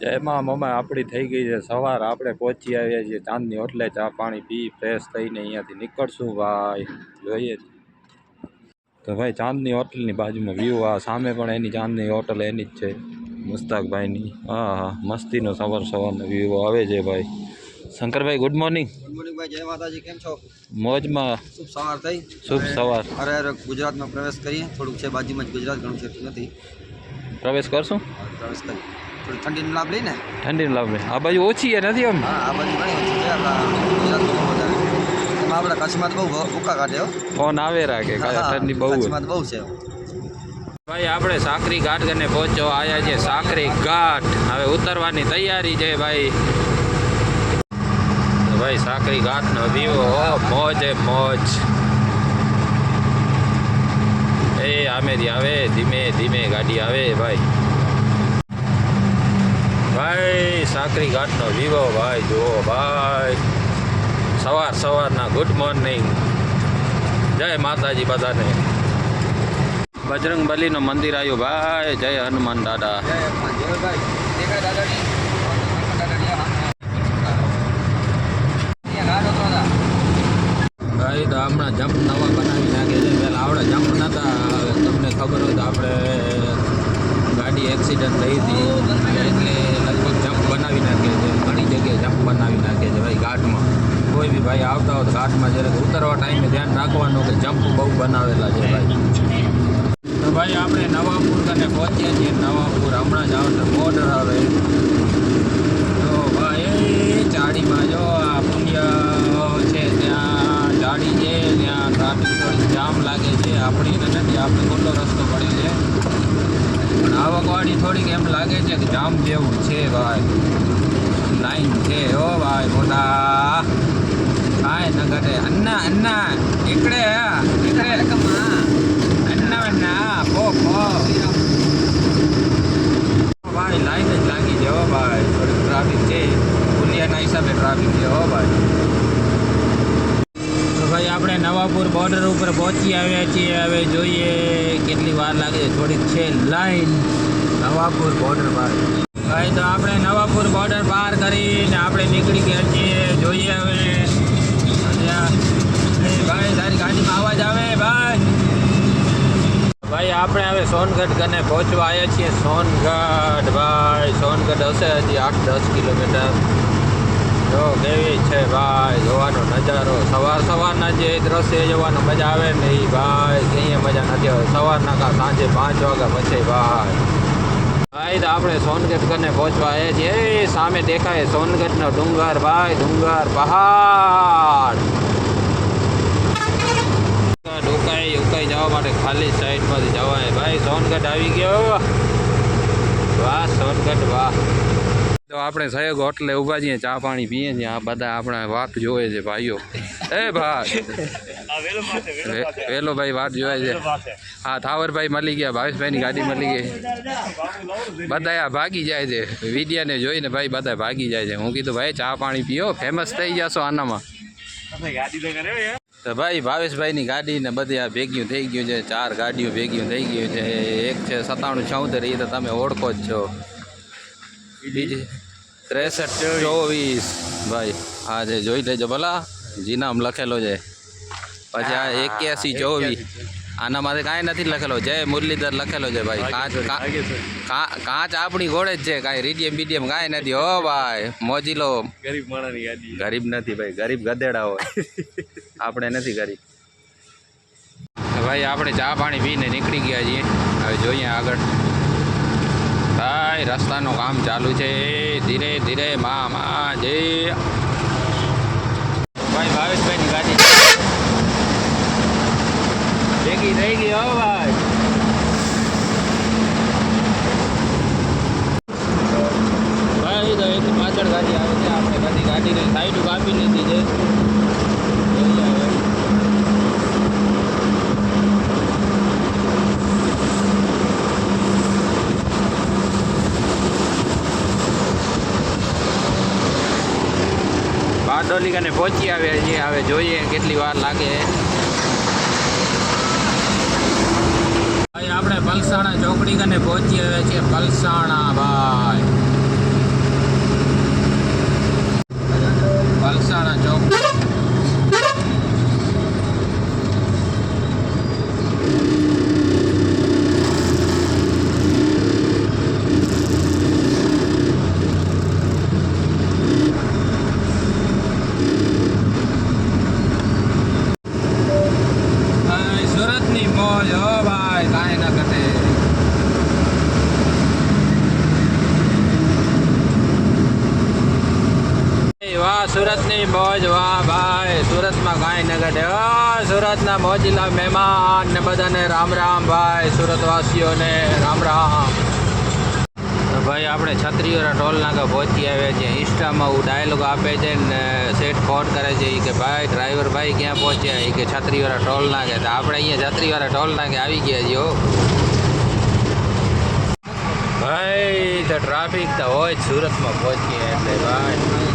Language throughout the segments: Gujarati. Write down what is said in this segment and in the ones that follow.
જય માં મમ્મા આપણી થઈ ગઈ છે. સવાર આપણે પહોંચી આવ્યા છીએ ચાંદની હોટલે. ચા પાણી પી ફ્રેશ થઈને અહીંયાથી નીકળશું. ભાઈ જોઈએ. તો ભાઈ ચાંદની હોટલની બાજુમાં વ્યૂ આ સામે પણ એની ચાંદની હોટલ એની જ છે. મુસ્તાકભાઈની. હા હા મસ્તીનો સવાર સવારનો વ્યૂ આવે છે ભાઈ. Shankarbhai good morning good morning ભાઈ જય માતાજી કેમ છો? મોજમાં શુભ સવાર થઈ. શુભ સવાર. અરે અરે ગુજરાતમાં પ્રવેશ કરીએ. થોડુંક છે બાજુમાં જ ગુજરાત ઘણું છે નથી. પ્રવેશ કરશું? પ્રવેશ કરી થોડી ઠંડીનો લાભ લઈને? ઠંડીને લાવે આ બાજુ ઓછી એ નથી એમ? હા આ બાજુ ઘણી ઓછી છે આપણા ગુજરાતમાં વધારે એમાં આપણા કચ્છમાં તો બહુ ભૂકા કાઢે ફોન આવે રાખે ઠંડી બહુ કચ્છમાં બહુ છે. ભાઈ આપણે સાકરી ઘાટ કરીને પહોંચો આયા છે સાકરી ઘાટ. હવે ઉતરવાની તૈયારી છે ભાઈ. ભાઈ સાકરી ઘાટનો વ્યૂ હો મોજ એ મોજ. એ આમેથી આવે ધીમે ધીમે ગાડી આવે ભાઈ. ભાઈ સાંકરી ઘાટનો વિવો ભાઈ જુઓ ભાઈ. સવાર સવારના ગુડ મોર્નિંગ જય માતાજી બધાને. બજરંગ બલીનું મંદિર આવ્યું ભાઈ. જય હનુમાન દાદા. ભાઈ તો હમણાં જમ્પ નવા બનાવી નાખે છે. પહેલાં આવડે જમ્પ નતા. તમને ખબર હોય તો આપણે ગાડી એક્સિડન્ટ થઈ હતી એટલે લગભગ જમ્પ બનાવી નાખે છે ઘણી જગ્યાએ જમ્પ બનાવી નાખે છે ભાઈ ઘાટમાં કોઈ બી ભાઈ આવતા હોય ઘાટમાં જ્યારે ઉતરવા ટાઈમે ધ્યાન રાખવાનું કે જમ્પ બહુ બનાવેલા છે ભાઈ. તો ભાઈ આપણે નવાપુર કને પહોંચ્યા છીએ. નવાપુર હમણાં જ આવશે. બોર્ડર આવે. તો ભાઈ ચાડીમાં જો આ પુણ્ય છે, ત્યાં ચાડી છે, ત્યાં ટ્રાફિક જામ લાગે છે. આપણી નથી, આપણે ખોટો રસ્તો પડે છે. પણ આવકવાળી થોડીક એમ લાગે છે કે જામ જેવું છે ભાઈ. લાઈન છે હો ભાઈ, મોટા કાંઈ ન ઘટે અન્ના થોડીક ટ્રાફિક છે પુલિયાના હિસાબે ટ્રાફિક છે હો ભાઈ તો ભાઈ આપણે નવાપુર બોર્ડર ઉપર પહોંચી આવ્યા છીએ હવે જોઈએ કેટલી વાર લાગે છે થોડીક છે લાઈન નવાપુર બોર્ડર ભાઈ ભાઈ તો આપણે નવાપુર બોર્ડર પાર કરીને આપણે નીકળી ગયા સોનગઢ કને પહોંચવા આવ્યા છીએ. સોનગઢ ભાઈ, સોનગઢ હશે હજી આઠ દસ કિલોમીટર. જો કેવી છે ભાઈ, જોવાનો નજારો. સવાર સવારના જે દ્રશ્ય જોવાનો મજા આવે ને એ ભાઈ, ક્યાંય મજા નથી આવે. સવારના કા સાંજે પાંચ વાગ્યા પછી ભાઈ. ભાઈ, તો આપણે સોનગઢ કને પહોંચવા આવ્યા છીએ. સામે દેખાય સોનગઢનો ડુંગર ભાઈ, ડુંગર પહાડ. જવા માટે ખાલી સાઈડમાંથી જવાય. ભાઈ સોનગઢ આવી ગયો. વાહ સોનગઢ વાહ. તો આપણે સહયોગ હોટલે ઊભા છીએ ચા પાણી પીએ છીએ. આ બધા આપણા વાટ જોવે છે ભાઈઓ. એ ભાઈ. વેલો ભાઈ વાટ જોવે છે. હા થાવરભાઈ મળી ગયા ભાવેશભાઈની ગાડી મળી ગઈ. બધા આ ભાગી જાય છે. વિડિયાને જોઈને ભાઈ બધા ભાગી જાય છે. હું કીધું ભાઈ ચા પાણી પીઓ ફેમસ થઈ જશો આનામાં. તો ભાઈ ભાવેશભાઈની ગાડી ને બધી આ ભેગ્યું થઈ ગયું છે ચાર ગાડીઓ ભેગ્યું થઈ ગયું છે એક છે સત્તાણું છોતેર એ તો તમે ઓળખો જ છો. બીજી ત્રેસઠ ચોવીસ. ભાઈ હા જે જોઈ લેજો ભલા જીનામ લખેલો છે. પછી આ એક્યાસી ચોવીસ. આના માથે કાંઈ નથી લખેલો જય મુરલીધર લખેલો છે ભાઈ. કાચ કાચ આપણી ઘોડે જ છે કાંઈ રીડિયમ બીડિયમ કાંઈ નથી. હો ભાઈ મોજીલો. ગરીબ માણસની ગાડી. ગરીબ નથી ભાઈ ગરીબ ગધેડા હોય. આપણે નથી કરી. ભાઈ, આપણે ચા પાણી પીને નીકળી ગયા છીએ. હવે જોઈએ આગળ. ભાઈ, રસ્તાનું કામ ચાલુ છે. ધીરે ધીરે, મા મા, જે. ભાઈ, ભાવેશભાઈની ગાડી. ભેગી થઈ ગઈ હો, ભાઈ. પાછળ ગાડી આવે છે. આપણે બધી ગાડીને સાઈડ કાપી લીધી છે જોઈએ હવે. બારડોલી કને પહોંચી આવ્યા છીએ. હવે જોઈએ કેટલી વાર લાગે. ભાઈ, આપણે પલસાણા ચોકડી કને પહોંચી આવ્યા છીએ. પલસાણા, ભાઈ સુરતની મોજ વાહ ભાઈ સુરતમાં કાંઈ ન ઘટે ઓ સુરતના મોજીલા મહેમાન ને બધાને રામ રામ ભાઈ, સુરતવાસીઓને રામ રામ. ભાઈ, આપણે છત્રીઓના ટોલ નાકા પહોંચી આવ્યા છીએ. ઇન્સ્ટામાં હું ડાયલોગ આપે છે ને સેટ ફોન કરે છે કે, ભાઈ, ડ્રાઈવર ભાઈ ક્યાં પહોંચ્યા? એ કે છત્રીવાળા ટોલ નાકે તો આપણે અહીંયા છત્રીવાળા ટોલ નાકે આવી ગયા છીએ ભાઈ, તો ટ્રાફિક તો હોય જ સુરતમાં પહોંચીએ એટલે ભાઈ.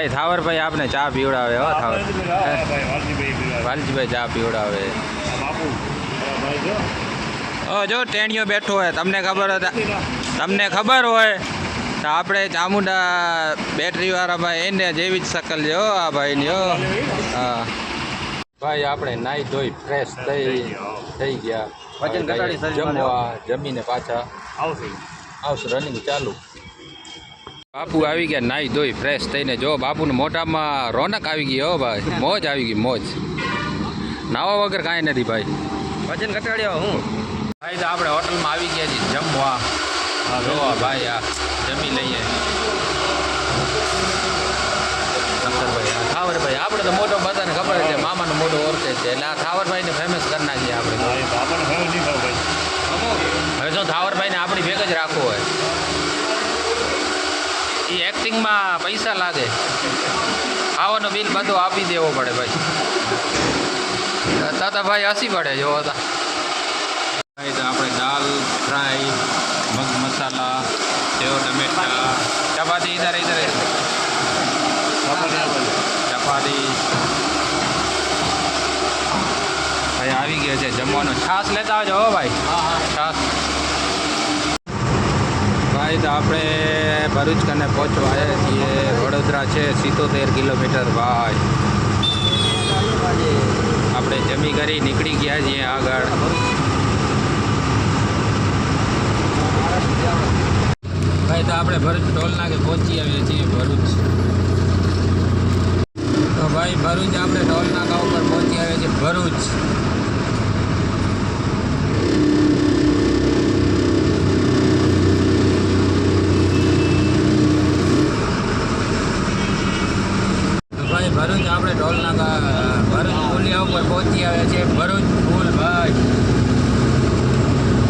ભાઈ થાવરભાઈ આપને ચા પીવડાવે હો થાવર. વાલજીભાઈ ચા પીવડાવે. ઓ જો ટેણીઓ બેઠો હોય તમને ખબર તમને ખબર હોય તો આપણે ચામુંડા બેટરીવાળા ભાઈ એને જેવી જ શકલ છે હો આ ભાઈની હો. હા. ભાઈ આપણે નાહી ધોઈ ફ્રેશ થઈ થઈ ગયા જમવા જમીને પાછા આવશે. રનિંગ ચાલુ. બાપુ આવી ગયા નાહી ધોઈ ફ્રેશ થઈને જો બાપુને મોઢામાં રોનક આવી ગઈ હો ભાઈ. મોજ આવી ગઈ મોજ. નાવા વગર કાંઈ નથી ભાઈ. વજન ઘટાડ્યો હું. ભાઈ તો આપણે હોટલમાં આવી ગયા છીએ જમવા. જોવા ભાઈ આ જમી લઈએ. ઠાવરભાઈ આપણે તો મોટો બધાને ખબર છે મામાનો મોટો ઓળખે છે એટલે આ ઠાવરભાઈને ફેમસ કરી નાખીએ આપણે. હવે શું ઠાવરભાઈને આપણી ભેગ જ રાખવો હોય. એ પૈસા લાગે. ખાવાનું બિલ બધું આપી દેવો પડે ભાઈ. તાતા ભાઈ હસી પડે જો હતા. આપણે દાલ ફ્રાય મગ મસાલા સેવ ટમેટા ચપાતી ઇધર ઇધર. ચપાતી. ભાઈ આવી ગયો છે જમવાનો. છાશ લેતા આવજો હો ભાઈ. છાશ. ભાઈ તો આપણે ભરૂચ કને પહોંચવા આવ્યા છીએ. વડોદરા છે સિત્તોતેર કિલોમીટર ભાઈ. આપણે જમી કરી નીકળી ગયા છીએ આગળ. ભાઈ, તો આપણે ભરૂચ ટોલ નાકે પહોંચી આવીએ છીએ ભરૂચ. તો ભાઈ, ભરૂચ આપણે ટોલ નાકા ઉપર પહોંચી આવ્યા છીએ ભરૂચ તો ભાઈ ભરૂચ આપણે ટોલ નાકા ભરૂચ પુલિયા ઉપર પહોંચી આવ્યા છીએ ભરૂચ પુલ ભાઈ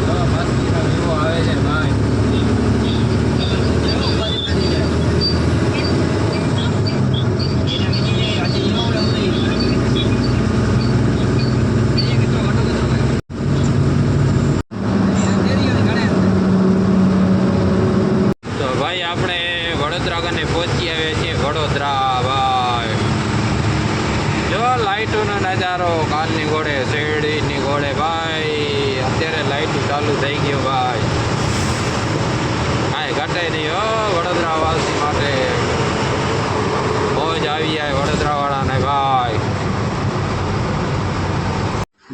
જો મસ્તીનો વ્યૂ આવે છે ભાઈ તો ભાઈ આપણે કને પહોંચી આવ્યા છે વડોદરા ભાઈ જો લાઇટોનો નજારો કાલની ઘોડે શેરડીની ઘોડે ભાઈ, અત્યારે લાઇટો ચાલુ થઈ ગયું ભાઈ. કાંઈ ઘટે નહીં હો વડોદરા વાસી માટે મોજ આવી જાય વડોદરાવાળાને ભાઈ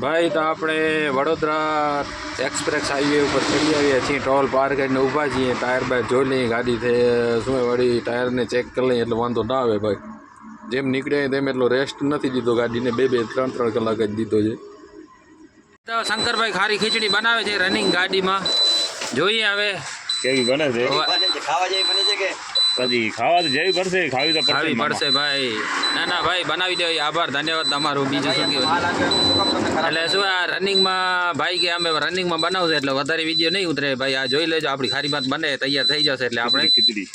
ભાઈ, તો આપણે વડોદરા એક્સપ્રેસ હાઈવે ઉપર ચડી આવીએ છીએ, ટોલ પાર કરીને ઊભા છીએ, ટાયર બાયર જોઈ લઈએ ગાડી થઈ શું વળી ટાયરને ચેક કરી લઈએ, એટલે વાંધો ના આવે ભાઈ. જેમ નીકળે તેમ એટલો રેસ્ટ નથી દીધો, ગાડીને બે બે, ત્રણ ત્રણ કલાક જ દીધો છે. તો શંકરભાઈ ખારી ખીચડી બનાવે છે રનિંગ ગાડીમાં. જોઈએ હવે. કેવી બને છે? ખાવા જેવી બને છે કે? પછી ખાવા તો જેવી પડશે ખાવી તો પડશે ખાવી પડશે ભાઈ. ના ના ભાઈ બનાવી દો આભાર ધન્યવાદ તમારું. બીજું શું કહેવાય એટલે શું આ રનિંગમાં ભાઈ કે અમે રનિંગમાં બનાવશે એટલે વધારે વીડિયો નહીં ઉતરે. ભાઈ આ જોઈ લેજો આપણી ખારી ભાત બને તૈયાર થઈ જશે એટલે આપણે ખીચડી.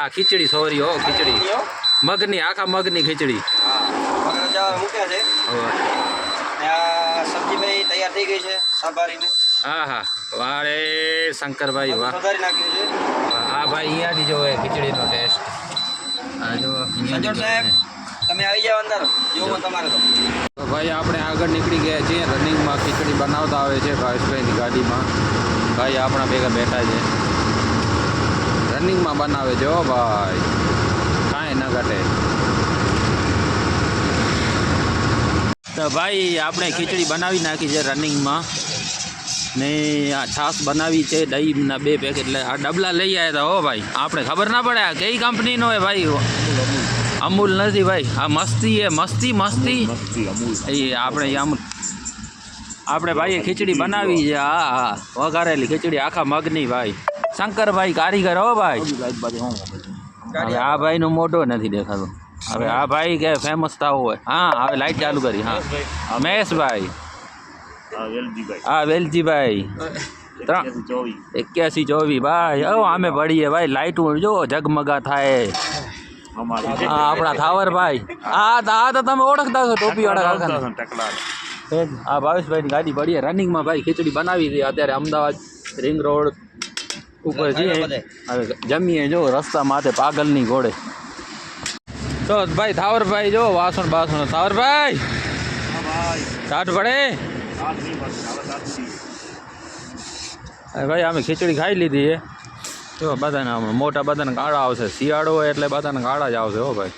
આ ખીચડી સોરી હો ખીચડી. મગની આખા મગની ખીચડી. હા વગર જ મૂક્યા છે. આ સબ્જી ભાઈ તૈયાર થઈ ગઈ છે સાંભારીને હા હા. વારે શંકરભાઈ વાહ. હા ભાઈ અહીંયાથી જોવે ખીચડીનો ટેસ્ટ આ જો સાહેબ તમે આવી જાઓ અંદર. જોવો તમારે તો. તો ભાઈ આપણે આગળ નીકળી ગયા છીએ. રનિંગમાં ખીચડી બનાવતા આવે છે ભાવેશભાઈની ગાડીમાં. ભાઈ આપણા ભેગા બેઠા છે. રનિંગમાં બનાવે છે હો ભાઈ. કાંઈ ન ઘટે. તો ભાઈ આપણે ખીચડી બનાવી નાખી છે રનિંગમાં ને આ છાશ બનાવી છે, દહીંના બે પેકેટ એટલે આ ડબલા લઈ આવ્યા હતા હો ભાઈ. આપણે ખબર ના પડે આ કઈ કંપનીનો હોય ભાઈ. અમૂલ નથી ભાઈ. આ મસ્તી એ મસ્તી મસ્તી. એ આપણે અમૂલ. આપણે ભાઈએ ખીચડી બનાવી છે. હા હા. વઘારેલી ખીચડી આખા મગની ભાઈ. શંકરભાઈ કારીગર હો ભાઈ. હું આ ભાઈનું મોઢો નથી દેખાતો. હવે આ ભાઈ કે ફેમસ થવું હોય. હા, હવે લાઈટ ચાલુ કરી. હા. મહેશભાઈ હા વેલજીભાઈ હા વેલજીભાઈ ત્રણ એક્યાસી ચોવીસ એક્યાસી ચોવીસ ભાઈ ઓ આમે પડીએ ભાઈ લાઈટું જો ઝગમગા થાય અમારી હા આપણા થાવરભાઈ હા તો આ તો તમે ઓળખતા છો ટોપી વાળા કાકાને ટકલા આ ભાવેશભાઈની ગાડી પડી રનિંગમાં ભાઈ ખીચડી બનાવી હતી અત્યારે અમદાવાદ રિંગ રોડ ઉપર જઈએ હવે જમીએ જો રસ્તા માથે પાગલની ઘોડે તો ભાઈ થાવરભાઈ જો વાસણ બાસણ થાવરભાઈ હા ભાઈ સાઠ પડે ભાઈ, અમે ખીચડી ખાઈ લીધી છે. જો, બધાને મોટા બધાને કાળા આવશે. શિયાળો એટલે બધાને કાળા જ આવશે, હો ભાઈ.